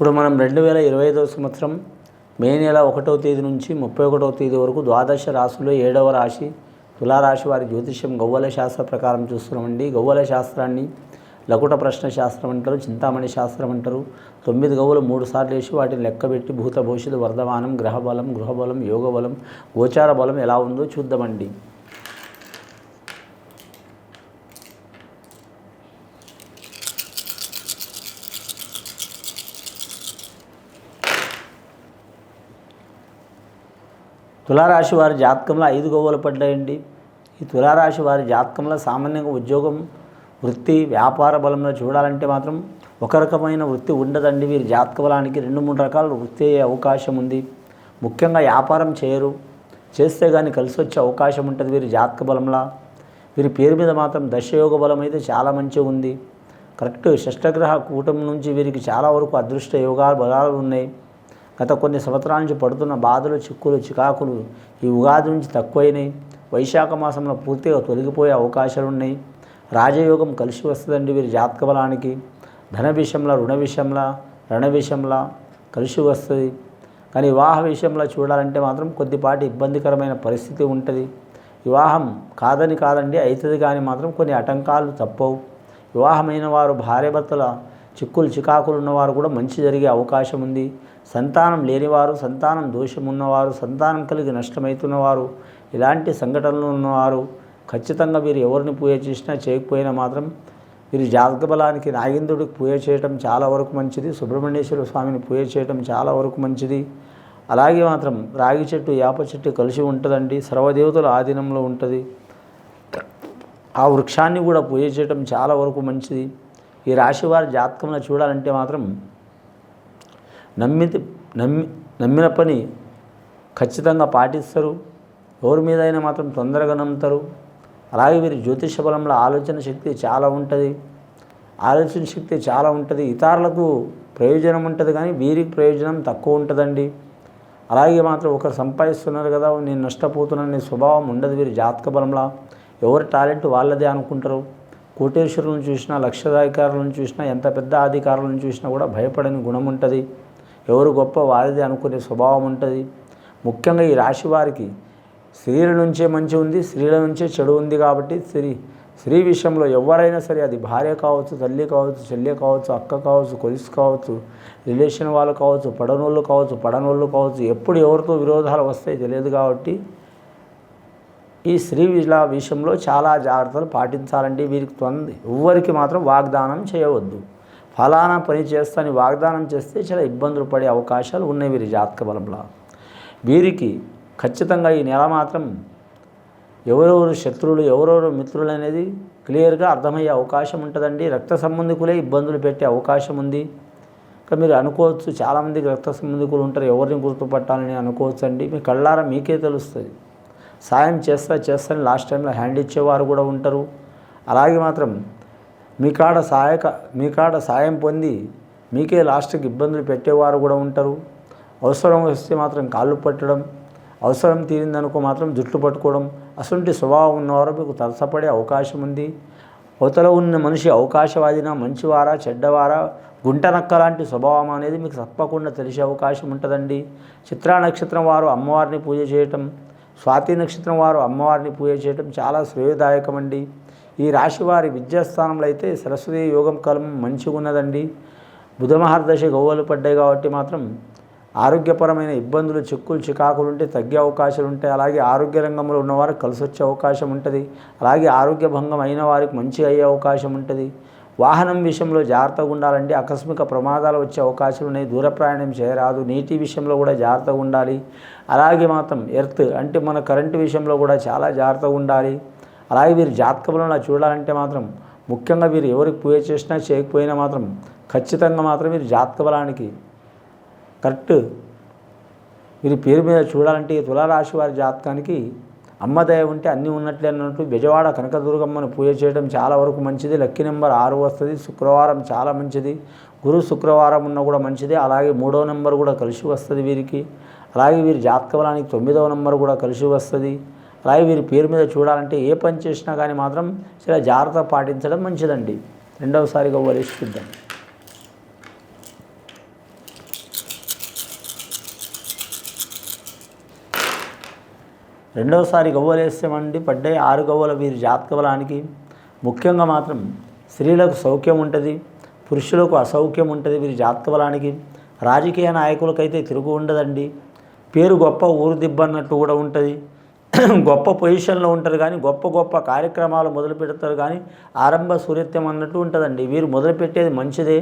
ఇప్పుడు మనం రెండు వేల ఇరవై ఐదవ సంవత్సరం మే నెల ఒకటవ తేదీ నుంచి ముప్పై ఒకటవ తేదీ వరకు ద్వాదశ రాశుల్లో ఏడవ రాశి తులారాశి వారి జ్యోతిష్యం గవ్వల శాస్త్ర ప్రకారం చూస్తున్నామండి. గవ్వల శాస్త్రాన్ని లకుట ప్రశ్న శాస్త్రం అంటారు చింతామణి శాస్త్రం అంటారు. తొమ్మిది గవ్వలు మూడు సార్లు వేసి వాటిని లెక్కబెట్టి భూత భవిష్యత్తు వర్ధమానం గ్రహబలం గృహబలం యోగబలం గోచార బలం ఎలా ఉందో చూద్దామండి. తులారాశి వారి జాతకంలో ఐదు గవ్వలు పడ్డాయండి. ఈ తులారాశి వారి జాతకంలో సామాన్యంగా ఉద్యోగం వృత్తి వ్యాపార బలంలో చూడాలంటే మాత్రం ఒక రకమైన వృత్తి ఉండదండి. వీరి జాతక బలానికి రెండు మూడు రకాల వృత్తి అయ్యే అవకాశం ఉంది. ముఖ్యంగా వ్యాపారం చేయరు. చేస్తే కానీ కలిసి వచ్చే అవకాశం ఉంటుంది వీరి జాతక బలంలా. వీరి పేరు మీద మాత్రం దశయోగ బలం అయితే చాలా మంచిగా ఉంది. కరెక్ట్ షష్టగ్రహ కూటమి నుంచి వీరికి చాలా వరకు అదృష్ట యోగాలు బలాలు ఉన్నాయి. గత కొన్ని సంవత్సరాల నుంచి పడుతున్న బాధలు చిక్కులు చికాకులు ఈ ఉగాది నుంచి తక్కువైనాయి. వైశాఖ మాసంలో పూర్తిగా తొలగిపోయే అవకాశాలు ఉన్నాయి. రాజయోగం కలిసి వస్తుందండి వీరి జాతక బలానికి ధన విషయంలో రుణ విషయంలో రణ విషయంలో కలిసి వస్తుంది. కానీ వివాహ విషయంలో చూడాలంటే మాత్రం కొద్దిపాటి ఇబ్బందికరమైన పరిస్థితి ఉంటుంది. వివాహం కాదని కాదండి అవుతుంది కానీ మాత్రం కొన్ని ఆటంకాలు తప్పవు. వివాహమైన వారు భార్యాభర్తల చిక్కులు చికాకులు ఉన్నవారు కూడా మంచి జరిగే అవకాశం ఉంది. సంతానం లేనివారు సంతానం దోషం ఉన్నవారు సంతానం కలిగి నష్టమవుతున్నవారు ఇలాంటి సంఘటనలు ఉన్నవారు ఖచ్చితంగా వీరు ఎవరిని పూజ చేసినా చేయకపోయినా మాత్రం వీరి జాతకబలానికి నాగేంద్రుడికి పూజ చేయటం చాలా వరకు మంచిది సుబ్రహ్మణ్యేశ్వర స్వామిని పూజ చేయటం చాలా వరకు మంచిది. అలాగే మాత్రం రాగి చెట్టు యాప చెట్టు కలిసి ఉంటుందండి సర్వదేవతల ఆధీనంలో ఉంటుంది. ఆ వృక్షాన్ని కూడా పూజ చేయటం చాలా వరకు మంచిది. ఈ రాశి వారి జాతకంలో చూడాలంటే మాత్రం నమ్మితే నమ్మి నమ్మిన పని ఖచ్చితంగా పాటిస్తారు. ఎవరి మీద అయినా మాత్రం తొందరగా నమ్ముతారు. అలాగే వీరి జ్యోతిష బలంలో ఆలోచన శక్తి చాలా ఉంటుంది. ఆలోచన శక్తి చాలా ఉంటుంది. ఇతరులకు ప్రయోజనం ఉంటుంది కానీ వీరికి ప్రయోజనం తక్కువ ఉంటుందండి. అలాగే మాత్రం ఒకరు సంపాదిస్తున్నారు కదా నేను నష్టపోతున్నాను స్వభావం ఉండదు వీరి జాతక బలంలో. ఎవరి టాలెంట్ వాళ్ళదే అనుకుంటారు. కోటేశ్వరులను చూసినా లక్షాధికారులను చూసినా ఎంత పెద్ద అధికారులను చూసినా కూడా భయపడని గుణం ఉంటుంది. ఎవరు గొప్ప వారిది అనుకునే స్వభావం ఉంటుంది. ముఖ్యంగా ఈ రాశి వారికి స్త్రీల నుంచే మంచి ఉంది స్త్రీల నుంచే చెడు ఉంది కాబట్టి స్త్రీ స్త్రీ విషయంలో ఎవరైనా సరే అది భార్య కావచ్చు తల్లి కావచ్చు చెల్లి కావచ్చు అక్క కావచ్చు కొలిసి కావచ్చు రిలేషన్ వాళ్ళు కావచ్చు పడనోళ్ళు కావచ్చు పడనోళ్ళు కావచ్చు ఎప్పుడు ఎవరితో విరోధాలు వస్తాయి తెలియదు కాబట్టి ఈ స్త్రీ విలా విషయంలో చాలా జాగ్రత్తలు పాటించాలండి. వీరికి తొంది ఎవ్వరికి మాత్రం వాగ్దానం చేయవద్దు. ఫలానా పని చేస్తాని వాగ్దానం చేస్తే చాలా ఇబ్బందులు పడే అవకాశాలు ఉన్నాయి వీరి జాతక బలంలో. వీరికి ఖచ్చితంగా ఈ నెల మాత్రం ఎవరెవరు శత్రువులు ఎవరెవరు మిత్రులు అనేది క్లియర్గా అర్థమయ్యే అవకాశం ఉంటుందండి. రక్త సంబంధికులే ఇబ్బందులు పెట్టే అవకాశం ఉంది. ఇంకా మీరు అనుకోవచ్చు చాలామందికి రక్త సంబంధికులు ఉంటారు. ఎవరిని గుర్తుపట్టాలని అనుకోవచ్చు అండి మీ కళ్ళారా మీకే తెలుస్తుంది. సాయం చేస్తా చేస్తాను లాస్ట్ టైంలో హ్యాండ్ ఇచ్చేవారు కూడా ఉంటారు. అలాగే మాత్రం మీ కాడ సహాయక మీ కాడ సాయం పొంది మీకే లాస్ట్కి ఇబ్బందులు పెట్టేవారు కూడా ఉంటారు. అవసరం వస్తే మాత్రం కాళ్ళు పట్టడం అవసరం తీరిందనుకో మాత్రం జుట్టు పట్టుకోవడం అసలు స్వభావం ఉన్నవారు మీకు తలసపడే అవకాశం ఉంది. అవతల ఉన్న మనిషి అవకాశవాదిన మంచివారా చెడ్డవారా గుంటనక్క లాంటి స్వభావం అనేది మీకు తప్పకుండా తెలిసే అవకాశం ఉంటుందండి. చిత్రా నక్షత్రం వారు అమ్మవారిని పూజ చేయటం స్వాతి నక్షత్రం వారు అమ్మవారిని పూజ చేయటం చాలా శ్రేయదాయకం అండి ఈ రాశి వారి విద్యాస్థానంలో అయితే సరస్వతి యోగం కాలం మంచిగా ఉన్నదండి. బుధ మహర్దశ పడ్డాయి కాబట్టి మాత్రం ఆరోగ్యపరమైన ఇబ్బందులు చిక్కులు చికాకులు ఉంటే తగ్గే అవకాశాలు ఉంటాయి. అలాగే ఆరోగ్య రంగంలో ఉన్నవారు కలిసి వచ్చే అవకాశం ఉంటుంది. అలాగే ఆరోగ్య భంగం అయిన వారికి మంచి అయ్యే అవకాశం ఉంటుంది. వాహనం విషయంలో జాగ్రత్తగా ఉండాలండి. ఆకస్మిక ప్రమాదాలు వచ్చే అవకాశాలు ఉన్నాయి. దూర ప్రయాణం చేయరాదు. నీటి విషయంలో కూడా జాగ్రత్తగా ఉండాలి. అలాగే మాత్రం ఎర్త్ అంటే మన కరెంటు విషయంలో కూడా చాలా జాగ్రత్తగా ఉండాలి. అలాగే వీరి జాతకంలో చూడాలంటే మాత్రం ముఖ్యంగా వీరు ఎవరికి పూజ చేసినా చేయకపోయినా మాత్రం ఖచ్చితంగా మాత్రం వీరి జాతక బలానికి కరెక్ట్ వీరి పేరు మీద చూడాలంటే ఈ తులారాశి వారి జాతకానికి అమ్మదయ ఉంటే అన్నీ ఉన్నట్లే అన్నట్టు బెజవాడ కనకదుర్గమ్మను పూజ చేయడం చాలా వరకు మంచిది. లక్కీ నెంబర్ ఆరు వస్తుంది. శుక్రవారం చాలా మంచిది. గురు శుక్రవారం ఉన్న కూడా మంచిది. అలాగే మూడవ నెంబర్ కూడా కలిసి వస్తుంది వీరికి. అలాగే వీరి జాతక బలానికి తొమ్మిదవ నెంబర్ కూడా కలిసి వస్తుంది. అలాగే వీరి పేరు మీద చూడాలంటే ఏ పని చేసినా కానీ మాత్రం చాలా జాగ్రత్త పాటించడం మంచిదండి. రెండవసారిగా వరేసి చూద్దాం. రెండవసారి గవ్వలేస్తామండి పడ్డే ఆరు గవ్వల వీరి జాతకవలానికి ముఖ్యంగా మాత్రం స్త్రీలకు సౌఖ్యం ఉంటుంది. పురుషులకు అసౌఖ్యం ఉంటుంది వీరి జాతకవలానికి రాజకీయ నాయకులకైతే తిరుగు ఉండదండి. పేరు గొప్ప ఊరు దిబ్బన్నట్టు కూడా ఉంటుంది. గొప్ప పొజిషన్లో ఉంటారు కానీ గొప్ప గొప్ప కార్యక్రమాలు మొదలు పెడతారు కానీ ఆరంభ సూర్యత్వం అన్నట్టు ఉంటుందండి. వీరు మొదలుపెట్టేది మంచిదే.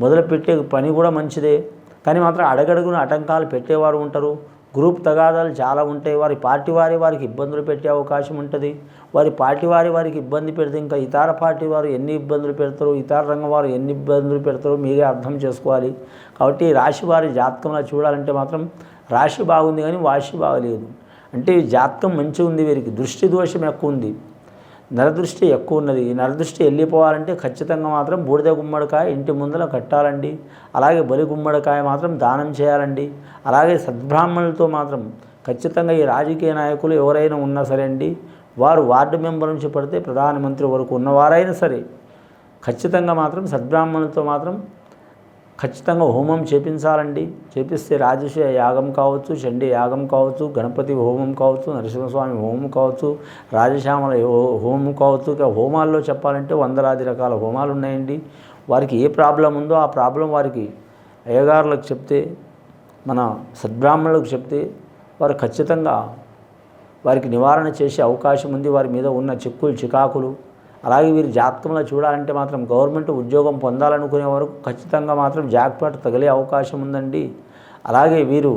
మొదలుపెట్టే పని కూడా మంచిదే. కానీ మాత్రం అడగడుగున ఆటంకాలు పెట్టేవారు ఉంటారు. గ్రూప్ తగాదాలు చాలా ఉంటాయి. వారి పార్టీ వారి వారికి ఇబ్బందులు పెట్టే అవకాశం ఉంటుంది. వారి పార్టీ వారి వారికి ఇబ్బంది పెడితే ఇంకా ఇతర పార్టీ వారు ఎన్ని ఇబ్బందులు పెడతారు ఇతర రంగం వారు ఎన్ని ఇబ్బందులు పెడతారో మీరే అర్థం చేసుకోవాలి. కాబట్టి రాశి వారి జాతకంలో చూడాలంటే మాత్రం రాశి బాగుంది కానీ వాశి బాగలేదు. అంటే జాతకం మంచిగా ఉంది వీరికి. దృష్టి దోషం ఎక్కువ ఉంది. నరదృష్టి ఎక్కువ ఉన్నది. ఈ నరదృష్టి వెళ్ళిపోవాలంటే ఖచ్చితంగా మాత్రం బూడిద గుమ్మడికాయ ఇంటి ముందర కట్టాలండి. అలాగే బలి గుమ్మడికాయ మాత్రం దానం చేయాలండి. అలాగే సద్బ్రాహ్మణులతో మాత్రం ఖచ్చితంగా ఈ రాజకీయ నాయకులు ఎవరైనా ఉన్నా సరే అండి వారు వార్డు మెంబర్ నుంచి పడితే ప్రధానమంత్రి వరకు ఉన్నవారైనా సరే ఖచ్చితంగా మాత్రం సద్బ్రాహ్మణులతో మాత్రం ఖచ్చితంగా హోమం చేపించాలండి. చేపిస్తే రాజశ్వ యాగం కావచ్చు చండీ యాగం కావచ్చు గణపతి హోమం కావచ్చు నరసింహస్వామి హోమం కావచ్చు రాజశ్యామల హో- హోమం కావచ్చు. ఇక హోమాల్లో చెప్పాలంటే వందలాది రకాల హోమాలు ఉన్నాయండి. వారికి ఏ ప్రాబ్లం ఉందో ఆ ప్రాబ్లం వారికి అయ్యగారులకు చెప్తే మన సద్బ్రాహ్మణులకు చెప్తే వారు ఖచ్చితంగా వారికి నివారణ చేసే అవకాశం ఉంది. వారి మీద ఉన్న చిక్కులు చికాకులు అలాగే వీరి జాతకంలో చూడాలంటే మాత్రం గవర్నమెంట్ ఉద్యోగం పొందాలనుకునే వరకు ఖచ్చితంగా మాత్రం జాక్పాట్ తగిలే అవకాశం ఉందండి. అలాగే వీరు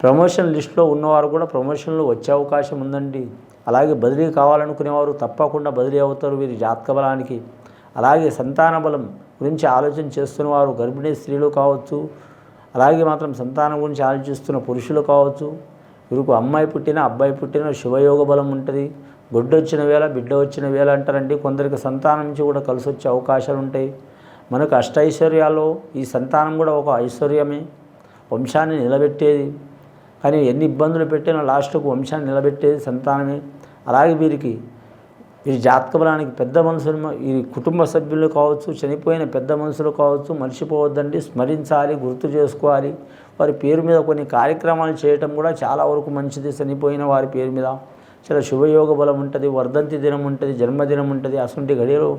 ప్రమోషన్ లిస్టులో ఉన్నవారు కూడా ప్రమోషన్లు వచ్చే అవకాశం ఉందండి. అలాగే బదిలీ కావాలనుకునేవారు తప్పకుండా బదిలీ అవుతారు వీరి జాతక బలానికి. అలాగే సంతాన బలం గురించి ఆలోచన చేస్తున్నవారు గర్భిణీ స్త్రీలు కావచ్చు అలాగే మాత్రం సంతానం గురించి ఆలోచిస్తున్న పురుషులు కావచ్చు వీరికి అమ్మాయి పుట్టిన అబ్బాయి పుట్టిన శివయోగ బలం ఉంటుంది. గుడ్డ వచ్చిన వేళ బిడ్డ వచ్చిన వేళ అంటారండి. కొందరికి సంతానం నుంచి కూడా కలిసి వచ్చే అవకాశాలు ఉంటాయి. మనకు అష్టైశ్వర్యాల్లో ఈ సంతానం కూడా ఒక ఐశ్వర్యమే. వంశాన్ని నిలబెట్టేది. కానీ ఎన్ని ఇబ్బందులు పెట్టినా లాస్ట్కు వంశాన్ని నిలబెట్టేది సంతానమే. అలాగే వీరికి వీరి జాతక బలానికి పెద్ద మనుషులు ఈ కుటుంబ సభ్యులు కావచ్చు చనిపోయిన పెద్ద మనుషులు కావచ్చు మర్చిపోవద్దండి. స్మరించాలి గుర్తు చేసుకోవాలి. వారి పేరు మీద కొన్ని కార్యక్రమాలు చేయటం కూడా చాలా వరకు మంచిది. చనిపోయిన వారి పేరు మీద. చాలా శుభయోగ బలం ఉంటుంది వర్ధంతి దినం ఉంటుంది జన్మదినం ఉంటుంది అసంటి గడియలో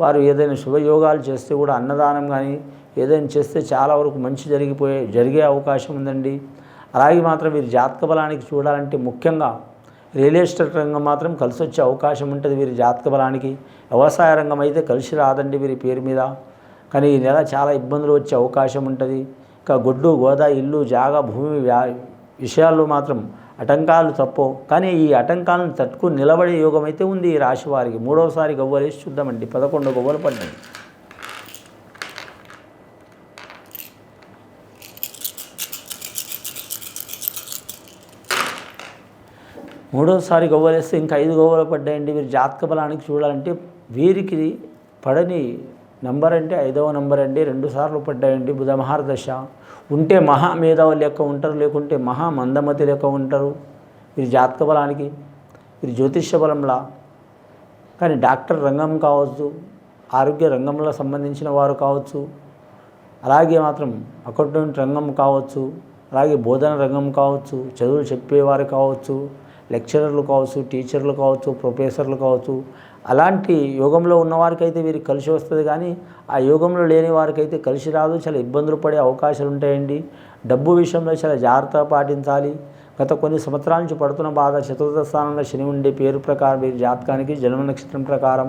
వారు ఏదైనా శుభయోగాలు చేస్తే కూడా అన్నదానం కానీ ఏదైనా చేస్తే చాలా వరకు మంచి జరిగిపోయే జరిగే అవకాశం ఉందండి. అలాగే మాత్రం వీరి జాతక బలానికి చూడాలంటే ముఖ్యంగా రియల్ ఎస్టేట్ రంగం మాత్రం కలిసి వచ్చే అవకాశం ఉంటుంది వీరి జాతక బలానికి. వ్యవసాయ రంగం అయితే కలిసి రాదండి వీరి పేరు మీద. కానీ ఈ నెల చాలా ఇబ్బందులు వచ్చే అవకాశం ఉంటుంది. ఇంకా గొడ్డు గోదా ఇల్లు జాగా భూమి వ్యా విషయాల్లో మాత్రం అటంకాలు తప్పవు. కానీ ఈ అటంకాలను తట్టుకుని నిలబడే యోగం అయితే ఉంది ఈ రాశి వారికి. మూడవసారి గవ్వలేసి చూద్దామండి. పదకొండు గవ్వలు పడ్డాయి మూడోసారి గవ్వలేస్తే ఇంకా ఐదు గవ్వలు పడ్డాయండి. వీరి జాతక బలానికి చూడాలంటే వీరికి పడని నంబర్ అంటే ఐదవ నంబర్ అండి రెండు సార్లు పడ్డాయండి. బుధ మహారదశ ఉంటే మహా మేధావులు లెక్క ఉంటారు లేకుంటే మహా మందమతి లెక్క ఉంటారు. వీరి జాతక బలానికి వీరి జ్యోతిష్య బలంలా. కానీ డాక్టర్ రంగం కావచ్చు ఆరోగ్య రంగంలో సంబంధించిన వారు కావచ్చు అలాగే మాత్రం అకౌంటెంట్ రంగం కావచ్చు అలాగే బోధన రంగం కావచ్చు చదువులు చెప్పేవారు కావచ్చు లెక్చరర్లు కావచ్చు టీచర్లు కావచ్చు ప్రొఫెసర్లు కావచ్చు అలాంటి యోగంలో ఉన్నవారికైతే వీరికి కలిసి వస్తుంది కానీ ఆ యోగంలో లేని వారికైతే కలిసి రాదు. చాలా ఇబ్బందులు పడే అవకాశాలు ఉంటాయండి. డబ్బు విషయంలో చాలా జాగ్రత్త పాటించాలి. గత కొన్ని సంవత్సరాల నుంచి పడుతున్న బాధ చతుర్థ స్థానంలో శని ఉండే పేరు ప్రకారం వీరి జాతకానికి జన్మ నక్షత్రం ప్రకారం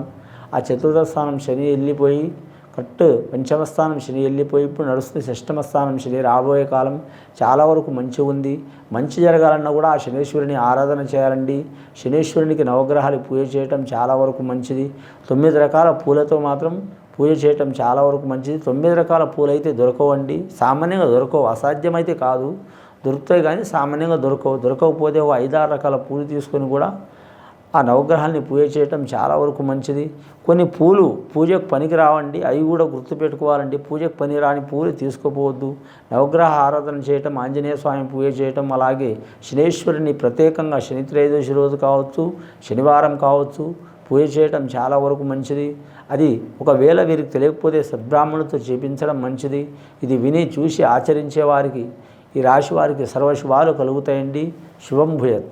ఆ చతుర్థ స్థానం శని వెళ్ళిపోయి పట్టు పంచమస్థానం శని వెళ్ళిపోయి ఇప్పుడు నడుస్తుంది షష్టమ స్థానం శని రాబోయే కాలం చాలా వరకు మంచి ఉంది. మంచి జరగాలన్నా కూడా ఆ శనేశ్వరుని ఆరాధన చేయాలండి. శనీశ్వరునికి నవగ్రహాలు పూజ చేయటం చాలా వరకు మంచిది. తొమ్మిది రకాల పూలతో మాత్రం పూజ చేయటం చాలా వరకు మంచిది. తొమ్మిది రకాల పూలు అయితే దొరకవండి. సామాన్యంగా దొరకవు. అసాధ్యమైతే కాదు. దొరుకుతాయి కానీ సామాన్యంగా దొరకవు. దొరకకపోతే ఓ ఐదారు రకాల పూలు తీసుకొని కూడా ఆ నవగ్రహాన్ని పూజ చేయటం చాలా వరకు మంచిది. కొన్ని పూలు పూజకు పనికి రావండి అవి కూడా గుర్తుపెట్టుకోవాలండి పూజకు పని రాని పూలు తీసుకోపోవద్దు. నవగ్రహ ఆరాధన చేయటం ఆంజనేయ స్వామి పూజ చేయటం అలాగే శనేశ్వరుని ప్రత్యేకంగా శని త్రయోదశి రోజు కావచ్చు శనివారం కావచ్చు పూజ చేయటం చాలా వరకు మంచిది. అది ఒకవేళ వీరికి తెలియకపోతే సద్బ్రాహ్మణులతో చేపించడం మంచిది. ఇది విని చూసి ఆచరించే వారికి ఈ రాశి వారికి సర్వశుభాలు కలుగుతాయండి. శుభం భూయత్.